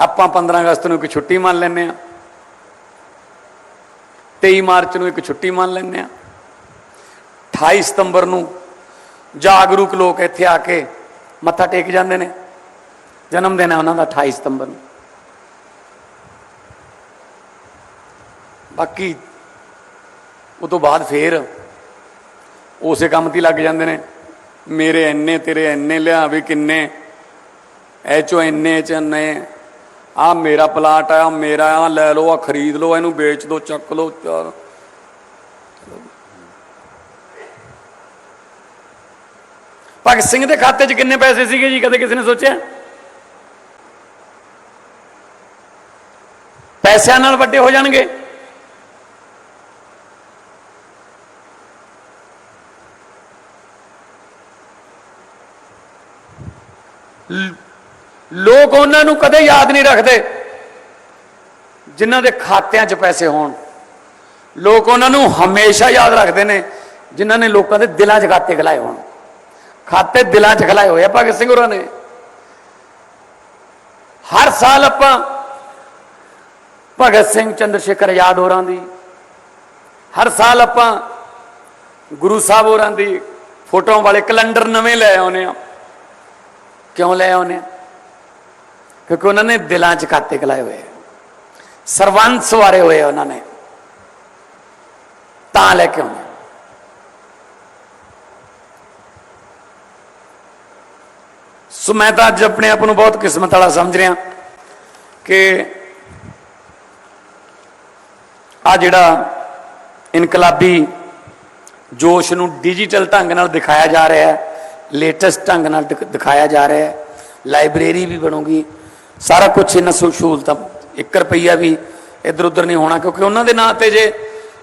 ਆਪਾਂ 15 ਅਗਸਤ ਨੂੰ ਇੱਕ ਛੁੱਟੀ ਮੰਨ ਲੈਂਦੇ ਆ 23 ਮਾਰਚ ਨੂੰ ਇੱਕ ਛੁੱਟੀ ਮੰਨ ਲੈਂਦੇ ਆ 28 ਸਤੰਬਰ ਨੂੰ ਜਾਗਰੂਕ ਲੋਕ ਇੱਥੇ ਆ ਕੇ ਮੱਥਾ ਟੇਕ ਜਾਂਦੇ ਨੇ। ਜਨਮ ਦਿਨ ਹੈ ਉਹਨਾਂ ਦਾ 28 ਸਤੰਬਰ ਨੂੰ। ਬਾਕੀ ਉਹ ਤੋਂ ਬਾਅਦ ਫੇਰ ਉਸੇ ਕੰਮ ਤੇ ਲੱਗ ਜਾਂਦੇ ਨੇ। ਮੇਰੇ ਇੰਨੇ, ਤੇਰੇ ਇੰਨੇ ਲਿਆਵੇ ਕਿੰਨੇ। ਐ ਚੋ ਇੰਨੇ ਚ ਇੰਨੇ। ਆ ਮੇਰਾ ਪਲਾਟ ਆ ਮੇਰਾ ਆ, ਲੈ ਲਓ ਆ ਖਰੀਦ ਲਓ, ਇਹਨੂੰ ਵੇਚ ਦਿਓ ਚੱਕ ਲਓ ਚਾਰ ਭਗਤ ਸਿੰਘ ਦੇ ਖਾਤੇ 'ਚ ਕਿੰਨੇ ਪੈਸੇ ਸੀਗੇ ਜੀ? ਕਦੇ ਕਿਸੇ ਨੇ ਸੋਚਿਆ? ਪੈਸਿਆਂ ਨਾਲ ਵੱਡੇ ਹੋ ਜਾਣਗੇ। ਲੋਕ ਉਹਨਾਂ ਨੂੰ ਕਦੇ ਯਾਦ ਨਹੀਂ ਰੱਖਦੇ ਜਿਨ੍ਹਾਂ ਦੇ ਖਾਤਿਆਂ 'ਚ ਪੈਸੇ ਹੋਣ। ਲੋਕ ਉਹਨਾਂ ਨੂੰ ਹਮੇਸ਼ਾ ਯਾਦ ਰੱਖਦੇ ਨੇ ਜਿਨ੍ਹਾਂ ਨੇ ਲੋਕਾਂ ਦੇ ਦਿਲਾਂ 'ਚ ਖਾਤੇ ਖਲਾਏ ਹੋਣ। ਖਾਤੇ ਦਿਲਾਂ 'ਚ ਖਲਾਏ ਹੋਏ ਆ ਭਗਤ ਸਿੰਘ ਹੋਰਾਂ ਨੇ। ਹਰ ਸਾਲ ਆਪਾਂ ਭਗਤ ਸਿੰਘ ਚੰਦਰ ਸ਼ੇਖਰ ਆਜ਼ਾਦ ਹੋਰਾਂ ਦੀ। ਹਰ ਸਾਲ ਆਪਾਂ ਗੁਰੂ ਸਾਹਿਬ ਹੋਰਾਂ ਦੀ ਫੋਟੋਆਂ ਵਾਲੇ ਕੈਲੰਡਰ ਨਵੇਂ ਲੈ ਆਉਨੇ ਆ ਕਿਉਂ ਲੈ ਆਉਨੇ ਆ ਕਿਉਂਕਿ ਉਹਨਾਂ ਨੇ ਦਿਲਾਂ 'ਚ ਖਾਤੇ ਖਲਾਏ ਹੋਏ ਸਰਵੰਸ ਵਾਰੇ ਹੋਏ ਆ ਉਹਨਾਂ ਨੇ। ਤਾਂ ਲੈ ਕੇ ਆਉਨੇ ਸੋ ਮੈਂ ਤਾਂ ਅੱਜ ਆਪਣੇ ਆਪ ਨੂੰ ਬਹੁਤ ਕਿਸਮਤ ਵਾਲਾ ਸਮਝ ਰਿਹਾ ਕਿ ਆ ਜਿਹੜਾ ਇਨਕਲਾਬੀ ਜੋਸ਼ ਨੂੰ ਡਿਜੀਟਲ ਢੰਗ ਨਾਲ ਦਿਖਾਇਆ ਜਾ ਰਿਹਾ ਹੈ ਲੇਟੈਸਟ ਢੰਗ ਨਾਲ ਦਿਖ- ਦਿਖਾਇਆ ਜਾ ਰਿਹਾ ਹੈ। ਲਾਇਬ੍ਰੇਰੀ ਵੀ ਬਣੂਗੀ। ਸਾਰਾ ਕੁਝ ਇਹਨਾਂ ਸਹੂਲਤਾਂ 1 ਰੁਪਈਆ ਵੀ ਇੱਧਰ ਉੱਧਰ ਨਹੀਂ ਹੋਣਾ, ਕਿਉਂਕਿ ਉਹਨਾਂ ਦੇ ਨਾਂ ਤੇ ਜੇ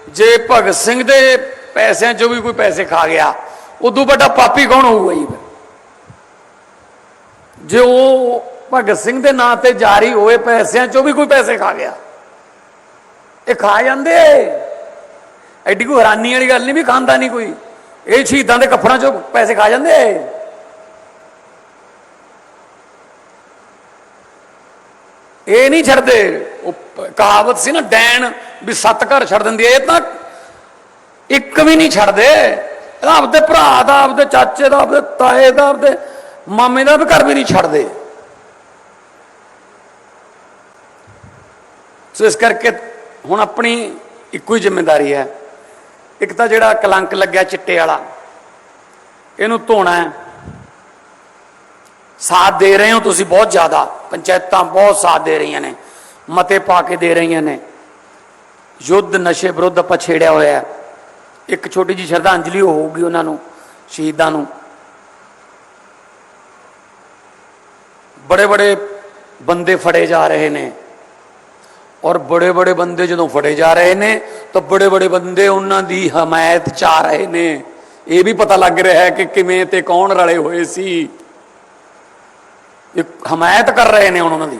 ਜੇ ਭਗਤ ਸਿੰਘ ਦੇ ਪੈਸਿਆਂ 'ਚੋਂ ਵੀ ਕੋਈ ਪੈਸੇ ਖਾ ਗਿਆ, ਉਦੋਂ ਵੱਡਾ ਪਾਪੀ ਕੌਣ ਹੋਊਗਾ ਜੀ? ਜੇ ਉਹ ਭਗਤ ਸਿੰਘ ਦੇ ਨਾਂ ਤੇ ਜਾਰੀ ਹੋਏ ਪੈਸਿਆਂ 'ਚੋਂ ਵੀ ਕੋਈ ਪੈਸੇ ਖਾ ਗਿਆ ਇਹ ਖਾ ਜਾਂਦੇ। ਐਡੀ ਕੋਈ ਹੈਰਾਨੀ ਵਾਲੀ ਗੱਲ ਨਹੀਂ ਵੀ ਖਾਂਦਾ ਨਹੀਂ ਕੋਈ। ਇਹ ਸ਼ਹੀਦਾਂ ਦੇ ਕੱਫੜਾਂ 'ਚੋਂ ਪੈਸੇ ਖਾ ਜਾਂਦੇ। ਇਹ ਨਹੀਂ ਛੱਡਦੇ। ਉਹ ਕਹਾਵਤ ਸੀ ਨਾ ਡੈਣ ਵੀ ਸੱਤ ਘਰ ਛੱਡ ਦਿੰਦੀ ਇਹ ਤਾਂ ਇੱਕ ਵੀ ਨਹੀਂ ਛੱਡਦੇ। ਇਹਦਾ ਆਪਦੇ ਭਰਾ ਦਾ, ਆਪਦੇ ਚਾਚੇ ਦਾ, ਆਪਦੇ ਤਾਏ ਦਾ, ਆਪਦੇ ਮਾਮੇ ਦਾ ਵੀ ਘਰ ਵੀ ਨਹੀਂ ਛੱਡਦੇ। ਸੋ ਇਸ ਕਰਕੇ ਹੁਣ ਆਪਣੀ ਇੱਕੋ ਹੀ ਜ਼ਿੰਮੇਵਾਰੀ ਹੈ। ਇੱਕ ਤਾਂ ਜਿਹੜਾ ਕਲੰਕ ਲੱਗਿਆ ਚਿੱਟੇ ਵਾਲਾ, ਇਹਨੂੰ ਧੋਣਾ ਹੈ। ਸਾਥ ਦੇ ਰਹੇ ਹੋ ਤੁਸੀਂ ਬਹੁਤ ਜ਼ਿਆਦਾ, ਪੰਚਾਇਤਾਂ ਬਹੁਤ ਸਾਥ ਦੇ ਰਹੀਆਂ ਨੇ, ਮਤੇ ਪਾ ਕੇ ਦੇ ਰਹੀਆਂ ਨੇ। ਯੁੱਧ ਨਸ਼ੇ ਵਿਰੁੱਧ ਆਪਾਂ ਛੇੜਿਆ ਹੋਇਆ ਹੈ। ਇੱਕ ਛੋਟੀ ਜੀ ਸ਼ਰਧਾਂਜਲੀ ਹੋਊਗੀ ਉਹਨਾਂ ਨੂੰ, ਸ਼ਹੀਦਾਂ ਨੂੰ। ਬੜੇ ਬੜੇ ਬੰਦੇ ਫੜੇ ਜਾ ਰਹੇ ਨੇ। ਔਰ ਬੜੇ ਬੜੇ ਬੰਦੇ ਜਦੋਂ ਫੜੇ ਜਾ ਰਹੇ ਨੇ, ਤਾਂ ਬੜੇ ਬੜੇ ਬੰਦੇ ਉਹਨਾਂ ਦੀ ਹਮਾਇਤ ਚ ਰਹੇ ਨੇ। ਇਹ ਵੀ ਪਤਾ ਲੱਗ ਰਿਹਾ ਹੈ ਕਿ ਕਿਵੇਂ ਤੇ ਕੌਣ ਰਲੇ ਹੋਏ ਸੀ। ਇਹ ਹਮਾਇਤ ਕਰ ਰਹੇ ਨੇ ਹੁਣ ਉਹਨਾਂ ਦੀ।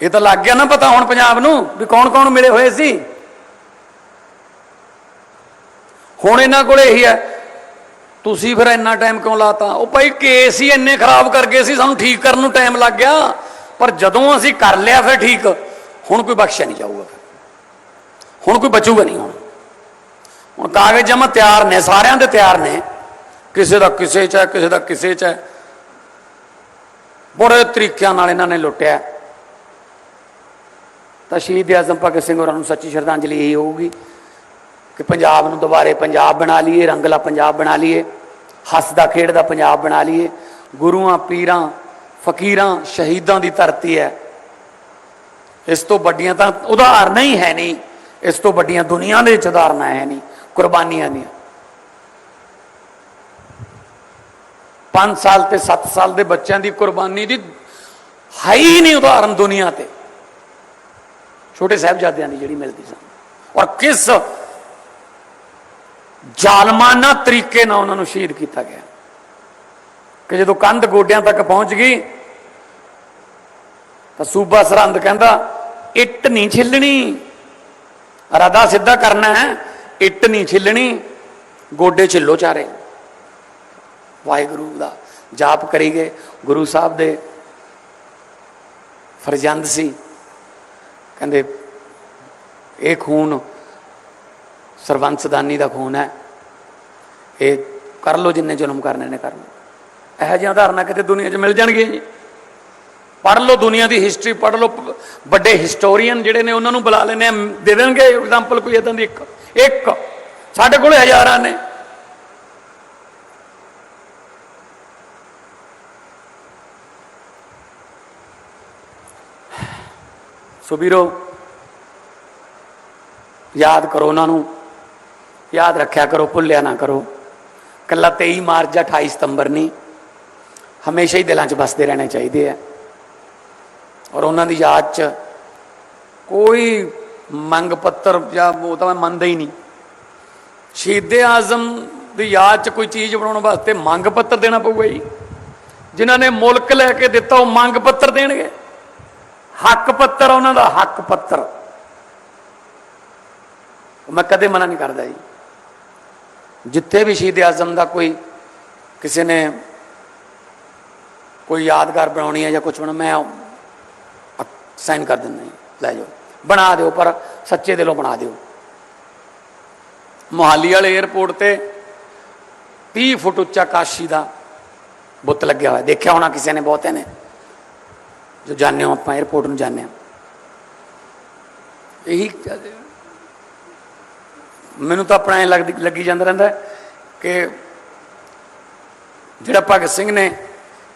ਇਹ ਤਾਂ ਲੱਗ ਗਿਆ ਨਾ ਪਤਾ ਹੁਣ ਪੰਜਾਬ ਨੂੰ ਵੀ ਕੌਣ ਕੌਣ ਮਿਲੇ ਹੋਏ ਸੀ। ਹੁਣ ਇਹਨਾਂ ਕੋਲ ਇਹੀ ਹੈ, ਤੁਸੀਂ ਫਿਰ ਇੰਨਾ ਟਾਈਮ ਕਿਉਂ ਲਾਤਾ? ਉਹ ਭਾਈ ਕੇਸ ਹੀ ਇੰਨੇ ਖਰਾਬ ਕਰ ਗਏ ਸੀ, ਸਾਨੂੰ ਠੀਕ ਕਰਨ ਨੂੰ ਟਾਈਮ ਲੱਗ ਗਿਆ। ਪਰ ਜਦੋਂ ਅਸੀਂ ਕਰ ਲਿਆ ਫਿਰ ਠੀਕ, ਹੁਣ ਕੋਈ ਬਖਸ਼ਿਆ ਨਹੀਂ ਜਾਊਗਾ ਫਿਰ। ਹੁਣ ਕੋਈ ਬਚੂਗਾ ਨਹੀਂ ਹੁਣ। ਹੁਣ ਕਾਗਜ਼ ਜਮਾ ਤਿਆਰ ਨੇ, ਸਾਰਿਆਂ ਦੇ ਤਿਆਰ ਨੇ। ਕਿਸੇ ਦਾ ਕਿਸੇ ਚ ਹੈ, ਕਿਸੇ ਦਾ ਕਿਸੇ ਚ ਹੈ। ਬੜੇ ਤਰੀਕਿਆਂ ਨਾਲ ਇਹਨਾਂ ਨੇ ਲੁੱਟਿਆ। ਤਾਂ ਸ਼ਹੀਦ ਆਜ਼ਮ ਭਗਤ ਸਿੰਘ ਹੋਰਾਂ ਨੂੰ ਸੱਚੀ ਸ਼ਰਧਾਂਜਲੀ ਇਹ ਹੋਊਗੀ ਕਿ ਪੰਜਾਬ ਨੂੰ ਦੁਬਾਰੇ ਪੰਜਾਬ ਬਣਾ ਲਈਏ, ਰੰਗਲਾ ਪੰਜਾਬ ਬਣਾ ਲਈਏ ਹੱਸਦਾ ਖੇਡਦਾ ਪੰਜਾਬ ਬਣਾ ਲਈਏ, ਗੁਰੂਆਂ, ਪੀਰਾਂ ਫਕੀਰਾਂ ਸ਼ਹੀਦਾਂ ਦੀ ਧਰਤੀ ਹੈ। ਇਸ ਤੋਂ ਵੱਡੀਆਂ ਤਾਂ ਉਦਾਹਰਨਾਂ ਹੀ ਹੈ ਨਹੀਂ ਇਸ ਤੋਂ ਵੱਡੀਆਂ ਦੁਨੀਆ ਦੇ ਵਿੱਚ ਉਦਾਹਰਨਾਂ ਹੈ ਨਹੀਂ ਕੁਰਬਾਨੀਆਂ ਦੀਆਂ। 5 ਸਾਲ ਤੇ 7 ਸਾਲ ਦੇ ਬੱਚਿਆਂ ਦੀ ਕੁਰਬਾਨੀ ਦੀ ਹੈ ਹੀ ਨਹੀਂ ਉਦਾਹਰਨ ਦੁਨੀਆ ਤੇ। ਛੋਟੇ ਸਾਹਿਬਜ਼ਾਦਿਆਂ ਦੀ ਜਿਹੜੀ ਮਿਲਦੀ ਸਨ ਔਰ ਕਿਸ ਜ਼ਾਲਮਾਨਾ ਤਰੀਕੇ ਨਾਲ ਉਹਨਾਂ ਨੂੰ ਸ਼ਹੀਦ ਕੀਤਾ ਗਿਆ। ਕਿ ਜਦੋਂ ਕੰਧ ਗੋਡਿਆਂ ਤੱਕ ਪਹੁੰਚ ਗਈ, ਤਾਂ ਸੂਬਾ ਸਰਹੰਦ ਕਹਿੰਦਾ, ਇੱਟ ਨਹੀਂ ਛਿੱਲਣੀ। ਰਾਦਾ ਸਿੱਧਾ ਕਰਨਾ ਹੈ, ਇੱਟ ਨਹੀਂ ਛਿੱਲਣੀ। ਗੋਡੇ ਛਿੱਲੋ ਚਾਰੇ। ਵਾਹਿਗੁਰੂ ਦਾ ਜਾਪ ਕਰੀ ਗਏ। ਗੁਰੂ ਸਾਹਿਬ ਦੇ ਫਰਜ਼ੰਦ ਸੀ। ਕਹਿੰਦੇ, ਇਹ ਖੂਨ ਸਰਵੰਸਦਾਨੀ ਦਾ ਖੂਨ ਹੈ। ਇਹ ਕਰ ਲੋ ਜਿੰਨੇ ਜ਼ੁਲਮ ਕਰਨੇ ਨੇ ਕਰ ਇਹੋ ਜਿਹੀਆਂ ਉਦਾਹਰਨਾਂ ਕਿਤੇ ਦੁਨੀਆ 'ਚ ਮਿਲ ਜਾਣਗੀਆਂ ਜੀ। ਪੜ੍ਹ ਲਓ ਦੁਨੀਆ ਦੀ ਹਿਸਟਰੀ ਪੜ੍ਹ ਲਓ ਵੱਡੇ ਹਿਸਟੋਰੀਅਨ ਜਿਹੜੇ ਨੇ, ਉਹਨਾਂ ਨੂੰ ਬੁਲਾ ਲੈਣੇ ਦੇ ਦੇਣਗੇ ਐਗਜ਼ਾਮਪਲ ਕੋਈ ਇਦਾਂ ਦੀ ਇੱਕ। ਇੱਕ। ਸਾਡੇ ਕੋਲ ਹਜ਼ਾਰਾਂ ਨੇ। ਸੋ ਵੀਰੋ, ਯਾਦ ਕਰੋ ਉਹਨਾਂ ਨੂੰ। ਯਾਦ ਰੱਖਿਆ ਕਰੋ, ਭੁੱਲਿਆ ਨਾ ਕਰੋ। ਕੱਲਾ 23 ਮਾਰਚ ਜਾਂ 28 ਸਤੰਬਰ ਨਹੀਂ। ਹਮੇਸ਼ਾ ਹੀ ਦਿਲਾਂ 'ਚ ਬਸਦੇ ਰਹਿਣੇ ਚਾਹੀਦੇ ਆ। ਔਰ ਉਹਨਾਂ ਦੀ ਯਾਦ 'ਚ ਕੋਈ ਮੰਗ ਪੱਤਰ ਜਾਂ ਉਹ ਤਾਂ ਮੈਂ ਮੰਨਦਾ ਹੀ ਨਹੀਂ। ਸ਼ਹੀਦੇ ਆਜ਼ਮ ਦੀ ਯਾਦ 'ਚ ਕੋਈ ਚੀਜ਼ ਬਣਾਉਣ ਵਾਸਤੇ ਮੰਗ ਪੱਤਰ ਦੇਣਾ ਪਊਗਾ ਜੀ। ਜਿਨ੍ਹਾਂ ਨੇ ਮੁਲਕ ਲੈ ਕੇ ਦਿੱਤਾ ਉਹ ਮੰਗ ਪੱਤਰ ਦੇਣਗੇ। ਹੱਕ ਪੱਤਰ ਉਹਨਾਂ ਦਾ, ਹੱਕ ਪੱਤਰ। ਮੈਂ ਕਦੇ ਮਨਾ ਨਹੀਂ ਕਰਦਾ ਜੀ। ਜਿੱਥੇ ਵੀ ਸ਼ਹੀਦ ਆਜ਼ਮ ਦਾ ਕੋਈ ਕਿਸੇ ਨੇ ਕੋਈ ਯਾਦਗਾਰ ਬਣਾਉਣੀ ਹੈ ਜਾਂ ਕੁਝ ਬਣਾ ਮੈਂ ਸਾਈਨ ਕਰ ਦਿੰਦਾ ਲੈ ਜਾਓ। ਬਣਾ ਦਿਓ, ਪਰ ਸੱਚੇ ਦਿਲੋਂ ਬਣਾ ਦਿਓ। ਮੋਹਾਲੀ ਵਾਲੇ 에ਅਰਪੋਰਟ ਤੇ 30 ਫੁੱਟ ਉੱਚਾ ਕਾਸ਼ੀ ਦਾ ਬੁੱਤ ਲੱਗਿਆ ਹੋਇਆ। ਦੇਖਿਆ ਹੋਣਾ ਕਿਸੇ ਨੇ, ਬਹੁਤੇ ਨੇ, ਜੋ ਜਾਣਦੇ ਹੋ ਆਪਾਂ 에ਅਰਪੋਰਟ ਨੂੰ ਜਾਣਦੇ ਹਾਂ। ਇਹੀ ਮੈਨੂੰ ਤਾਂ ਆਪਣਾ ਇਹ ਲੱਗਦੀ, ਲੱਗੀ ਜਾਂਦਾ ਰਹਿੰਦਾ ਕਿ ਜਿਹੜਾ ਭਗਤ ਸਿੰਘ ਨੇ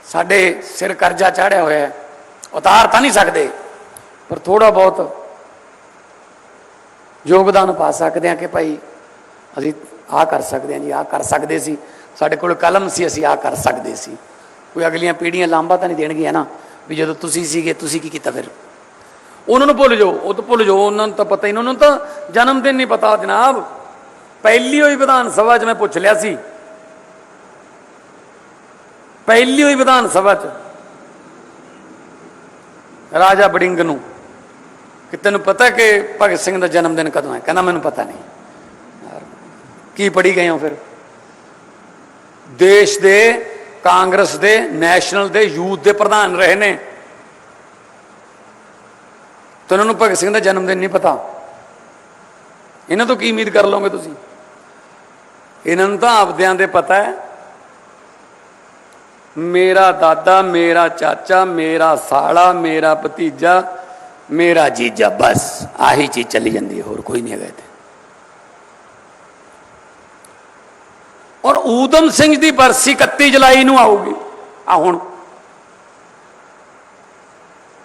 ਸਾਡੇ ਸਿਰ ਕਰਜ਼ਾ ਚਾੜਿਆ ਹੋਇਆ ਹੈ, ਉਤਾਰ ਤਾਂ ਨਹੀਂ ਸਕਦੇ, ਪਰ ਥੋੜਾ ਬਹੁਤ ਯੋਗਦਾਨ ਪਾ ਸਕਦੇ ਹਾਂ ਕਿ ਭਾਈ ਅਸੀਂ ਆਹ ਕਰ ਸਕਦੇ ਹਾਂ ਜੀ, ਆਹ ਕਰ ਸਕਦੇ ਸੀ, ਸਾਡੇ ਕੋਲ ਕਲਮ ਸੀ, ਅਸੀਂ ਆਹ ਕਰ ਸਕਦੇ ਸੀ। ਕੋਈ ਅਗਲੀਆਂ ਪੀੜ੍ਹੀਆਂ ਲਾਂਬਾ ਤਾਂ ਨਹੀਂ ਦੇਣਗੀਆਂ ਨਾ, ਵੀ ਜਦੋਂ ਤੁਸੀਂ ਸੀਗੇ, ਤੁਸੀਂ ਕੀ ਕੀਤਾ ਫਿਰ? ਉਹਨਾਂ ਨੂੰ ਭੁੱਲ ਜਾਓ, ਉਹ ਤਾਂ ਭੁੱਲ ਜਾਓ, ਉਹਨਾਂ ਨੂੰ ਤਾਂ ਪਤਾ ਹੀ ਨਹੀਂ, ਉਹਨਾਂ ਨੂੰ ਤਾਂ ਜਨਮ ਦਿਨ ਨਹੀਂ ਪਤਾ ਜਨਾਬ। ਪਹਿਲੀ ਹੋਈ ਵਿਧਾਨ ਸਭਾ 'ਚ ਮੈਂ ਪੁੱਛ ਲਿਆ ਸੀ ਪਹਿਲੀ ਹੋਈ ਵਿਧਾਨ ਸਭਾ 'ਚ। ਰਾਜਾ ਬੜਿੰਗ ਨੂੰ ਕਿ ਤੈਨੂੰ ਪਤਾ ਕਿ ਭਗਤ ਸਿੰਘ ਦਾ ਜਨਮ ਦਿਨ ਕਦੋਂ ਹੈ? ਕਹਿੰਦਾ, ਮੈਨੂੰ ਪਤਾ ਨਹੀਂ। ਕੀ ਪੜੀ ਗਏ ਹੋ ਫਿਰ? ਦੇਸ਼ ਦੇ, ਕਾਂਗਰਸ ਦੇ, ਨੈਸ਼ਨਲ ਦੇ, ਯੂਥ ਦੇ ਪ੍ਰਧਾਨ ਰਹੇ ਨੇ। ਤੇ ਉਹਨਾਂ ਨੂੰ ਭਗਤ ਸਿੰਘ ਦਾ ਜਨਮ ਦਿਨ ਨਹੀਂ ਪਤਾ। ਇਹਨਾਂ ਤੋਂ ਕੀ ਉਮੀਦ ਕਰ ਲਓਗੇ ਤੁਸੀਂ? ਇਹਨਾਂ ਨੂੰ ਤਾਂ ਆਪਦਿਆਂ ਦੇ ਪਤਾ ਹੈ ਮੇਰਾ ਦਾਦਾ, ਮੇਰਾ ਚਾਚਾ, ਮੇਰਾ ਸਾਲਾ, ਮੇਰਾ ਭਤੀਜਾ, ਮੇਰਾ ਜੀਜਾ, ਬਸ, ਆਹੀ ਚੀਜ਼ ਚੱਲੀ ਜਾਂਦੀ ਹੈ, ਹੋਰ ਕੋਈ ਨਹੀਂ ਹੈਗਾ ਇੱਥੇ। ਔਰ ਊਦਮ ਸਿੰਘ ਦੀ ਬਰਸੀ 31 ਜੁਲਾਈ ਨੂੰ ਆਊਗੀ। ਆ ਹੁਣ।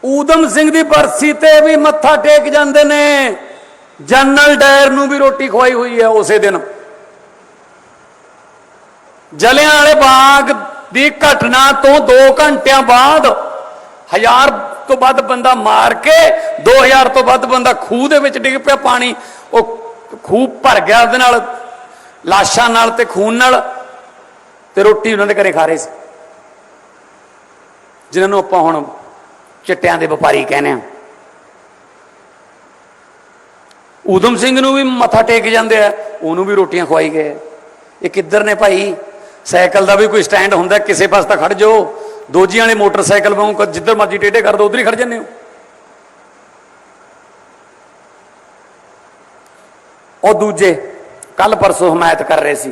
ਊਦਮ ਸਿੰਘ ਦੀ ਬਰਸੀ ਤੇ ਵੀ ਮੱਥਾ ਟੇਕ ਜਾਂਦੇ ਨੇ। ਜਨਰਲ ਡਾਇਰ ਨੂੰ ਵੀ ਰੋਟੀ ਖਵਾਈ ਹੋਈ ਹੈ ਉਸੇ ਦਿਨ। ਜਲਿਆਂ ਵਾਲੇ ਬਾਗ ਦੀ ਘਟਨਾ ਤੋਂ 2 ਘੰਟਿਆਂ ਬਾਅਦ ਹਜ਼ਾਰ ਤੋਂ ਵੱਧ ਬੰਦਾ ਮਾਰ ਕੇ 2000 ਤੋਂ ਵੱਧ ਬੰਦਾ ਖੂਹ ਦੇ ਵਿੱਚ ਡਿੱਗ ਪਿਆ ਪਾਣੀ। ਉਹ ਖੂਹ ਭਰ ਗਿਆ ਉਹਦੇ ਨਾਲ, ਲਾਸ਼ਾਂ ਨਾਲ ਤੇ ਖੂਨ ਨਾਲ ਤੇ ਰੋਟੀ ਉਹਨਾਂ ਦੇ ਘਰੇ ਖਾ ਰਹੇ ਸੀ। ਜਿਨ੍ਹਾਂ ਨੂੰ ਆਪਾਂ ਹੁਣ ਚਿੱਟਿਆਂ ਦੇ ਵਪਾਰੀ ਕਹਿੰਦੇ ਆ ਊਧਮ ਸਿੰਘ ਨੂੰ ਵੀ ਮੱਥਾ ਟੇਕ ਜਾਂਦੇ ਆ, ਉਹਨੂੰ ਵੀ ਰੋਟੀਆਂ ਖਵਾਈ ਗਏ। ਇਹ ਕਿੱਧਰ ਨੇ ਭਾਈ? ਸਾਈਕਲ ਦਾ ਵੀ ਕੋਈ ਸਟੈਂਡ ਹੁੰਦਾ, ਕਿਸੇ ਪਾਸੇ ਤਾਂ ਖੜ ਜਾਓ। ਦੋਜੀਆਂ ਵਾਲੇ ਮੋਟਰਸਾਈਕਲ ਵਾਂਗੂ ਜਿੱਧਰ ਮਰਜ਼ੀ ਟੇਢੇ ਕਰ ਦੋ, ਉਧਰ ਹੀ ਖੜ ਜੰਨੇ ਹੋ। ਉਹ ਦੂਜੇ ਕੱਲ ਪਰਸੋਂ ਹਮਾਇਤ ਕਰ ਰਹੇ ਸੀ,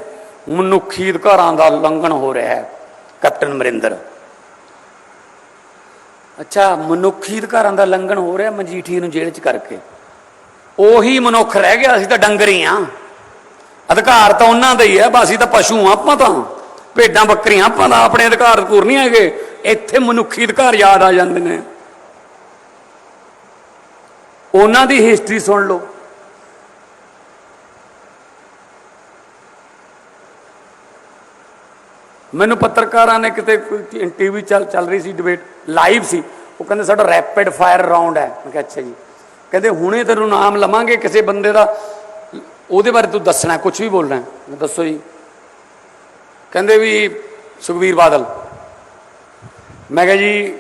ਮਨੁੱਖੀ ਅਧਿਕਾਰਾਂ ਦਾ ਉਲੰਘਣ ਹੋ ਰਿਹਾ ਹੈ, ਕੈਪਟਨ ਅਮਰਿੰਦਰ। ਅੱਛਾ, ਮਨੁੱਖੀ ਅਧਿਕਾਰਾਂ ਦਾ ਉਲੰਘਣ ਹੋ ਰਿਹਾ ਮਜੀਠੀ ਨੂੰ ਜੇਲ੍ਹ 'ਚ ਕਰਕੇ। ਉਹੀ ਮਨੁੱਖ ਰਹਿ ਗਿਆ, ਅਸੀਂ ਤਾਂ ਡੰਗਰ ਹੀ ਆ। ਅਧਿਕਾਰ ਤਾਂ ਉਹਨਾਂ ਦਾ ਹੀ ਹੈ, ਬਸ ਅਸੀਂ ਤਾਂ ਪਸ਼ੂ ਆ, ਆਪਾਂ ਤਾਂ। ਭੇਡਾਂ ਬੱਕਰੀਆਂ ਆਪਾਂ ਤਾਂ ਆਪਣੇ ਅਧਿਕਾਰ ਪੂਰ ਨਹੀਂ ਹੈਗੇ। ਇੱਥੇ ਮਨੁੱਖੀ ਅਧਿਕਾਰ ਯਾਦ ਆ ਜਾਂਦੇ ਨੇ। ਉਹਨਾਂ ਦੀ ਹਿਸਟਰੀ ਸੁਣ ਲਓ। ਮੈਨੂੰ ਪੱਤਰਕਾਰਾਂ ਨੇ ਕਿਤੇ ਕੋਈ ਟੀਵੀ ਚੱਲ ਚੱਲ ਰਹੀ ਸੀ ਡਿਬੇਟ ਲਾਈਵ ਸੀ। ਉਹ ਕਹਿੰਦੇ ਸਾਡਾ ਰੈਪਿਡ ਫਾਇਰ ਰਾਉਂਡ ਹੈ। ਮੈਂ ਕਿਹਾ, ਅੱਛਾ ਜੀ। ਕਹਿੰਦੇ ਹੁਣੇ ਤੈਨੂੰ ਨਾਮ ਲਵਾਂਗੇ ਕਿਸੇ ਬੰਦੇ ਦਾ। ਉਹਦੇ ਬਾਰੇ ਤੂੰ ਦੱਸਣਾ ਕੁਝ ਵੀ ਬੋਲਣਾ। ਦੱਸੋ ਜੀ। ਕਹਿੰਦੇ ਵੀ ਸੁਖਵੀਰ ਬਾਦਲ। ਮੈਂ ਕਿਹਾ ਜੀ,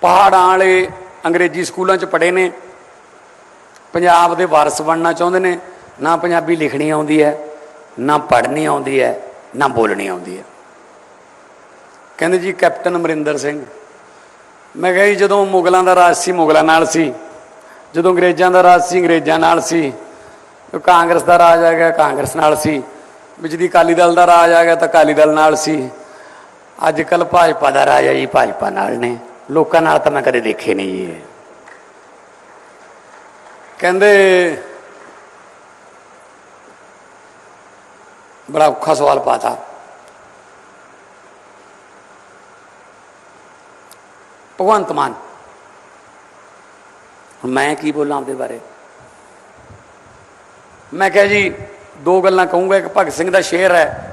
ਪਹਾੜਾਂ ਵਾਲੇ ਅੰਗਰੇਜ਼ੀ ਸਕੂਲਾਂ 'ਚ ਪੜ੍ਹੇ ਨੇ। ਪੰਜਾਬ ਦੇ ਵਾਰਸ ਬਣਨਾ ਚਾਹੁੰਦੇ ਨੇ। ਨਾ ਪੰਜਾਬੀ ਲਿਖਣੀ ਆਉਂਦੀ ਹੈ, ਨਾ ਪੜ੍ਹਨੀ ਆਉਂਦੀ ਹੈ, ਨਾ ਬੋਲਣੀ ਆਉਂਦੀ ਹੈ। ਕਹਿੰਦੇ ਜੀ, ਕੈਪਟਨ ਅਮਰਿੰਦਰ ਸਿੰਘ, ਮੈਂ ਕਿਹਾ ਜੀ, ਜਦੋਂ ਮੁਗਲਾਂ ਦਾ ਰਾਜ ਸੀ, ਮੁਗਲਾਂ ਨਾਲ ਸੀ। ਜਦੋਂ ਅੰਗਰੇਜ਼ਾਂ ਦਾ ਰਾਜ ਸੀ, ਅੰਗਰੇਜ਼ਾਂ ਨਾਲ ਸੀ। ਕਾਂਗਰਸ ਦਾ ਰਾਜ ਆ ਗਿਆ, ਕਾਂਗਰਸ ਨਾਲ ਸੀ। ਵਿੱਚ ਦੀ ਅਕਾਲੀ ਦਲ ਦਾ ਰਾਜ ਆ ਗਿਆ ਤਾਂ ਅਕਾਲੀ ਦਲ ਨਾਲ ਸੀ। ਅੱਜ ਕੱਲ ਭਾਜਪਾ ਦਾ ਰਾਜ ਹੈ ਜੀ, ਭਾਜਪਾ ਨਾਲ ਨੇ। ਲੋਕਾਂ ਨਾਲ ਤਾਂ ਮੈਂ ਕਦੇ ਦੇਖੇ ਨਹੀਂ ਜੀ। ਕਹਿੰਦੇ, ਬੜਾ ਔਖਾ ਸਵਾਲ ਪਾਤਾ। ਭਗਵੰਤ ਮਾਨ ਮੈਂ ਕੀ ਬੋਲਾਂ ਆਪਦੇ ਬਾਰੇ? ਮੈਂ ਕਿਹਾ ਜੀ ਦੋ ਗੱਲਾਂ ਕਹੂੰਗਾ, ਇੱਕ ਭਗਤ ਸਿੰਘ ਦਾ ਸ਼ੇਰ ਹੈ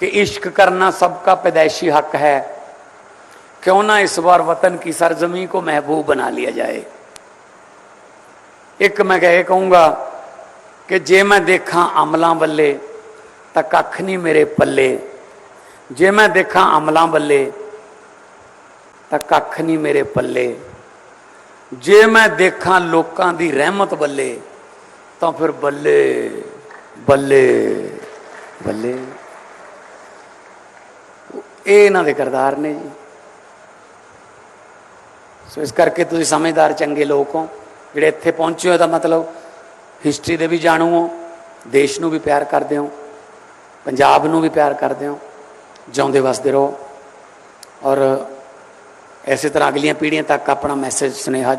ਕਿ ਇਸ਼ਕ ਕਰਨਾ ਸਭ ਦਾ ਪੈਦਾਇਸ਼ੀ ਹੱਕ ਹੈ। ਕਿਉਂ ਨਾ ਇਸ ਵਾਰ ਵਤਨ ਕੀ ਸਰਜ਼ਮੀ ਕੋ ਮਹਿਬੂਬ ਬਣਾ ਲਿਆ ਜਾਏ। ਇੱਕ ਮੈਂ ਕਹੇ ਕਹੂੰਗਾ ਕਿ ਜੇ ਮੈਂ ਦੇਖਾਂ ਅਮਲਾਂ ਵੱਲੇ, ਤਾਂ ਕੱਖ ਨਹੀਂ ਮੇਰੇ ਪੱਲੇ। ਜੇ ਮੈਂ ਦੇਖਾਂ ਅਮਲਾਂ ਵੱਲੇ, ਤਾਂ ਕੱਖ ਨਹੀਂ ਮੇਰੇ ਪੱਲੇ। ਜੇ ਮੈਂ ਦੇਖਾਂ ਲੋਕਾਂ ਦੀ ਰਹਿਮਤ ਵੱਲੇ ਤਾਂ ਫਿਰ ਬੱਲੇ ਬੱਲੇ ਬੱਲੇ। ਇਹ ਇਹਨਾਂ ਦੇ ਕਰਦਾਰ ਨੇ ਜੀ। ਸੋ ਇਸ ਕਰਕੇ ਤੁਸੀਂ ਸਮਝਦਾਰ ਚੰਗੇ ਲੋਕ ਹੋ। ਜਿਹੜੇ ਇੱਥੇ ਪਹੁੰਚੇ ਹੋ ਤਾਂ ਮਤਲਬ ਹਿਸਟਰੀ ਦੇ ਵੀ ਜਾਣੂ ਹੋ, ਦੇਸ਼ ਨੂੰ ਵੀ ਪਿਆਰ ਕਰਦੇ ਹੋ, ਪੰਜਾਬ ਨੂੰ ਵੀ ਪਿਆਰ ਕਰਦੇ ਹੋ, ਜਿਉਂਦੇ ਵਸਦੇ ਰਹੋ। ਔਰ ਇਸੇ ਤਰ੍ਹਾਂ ਅਗਲੀਆਂ ਪੀੜ੍ਹੀਆਂ ਤੱਕ ਆਪਣਾ ਮੈਸੇਜ ਸੁਨੇਹਾ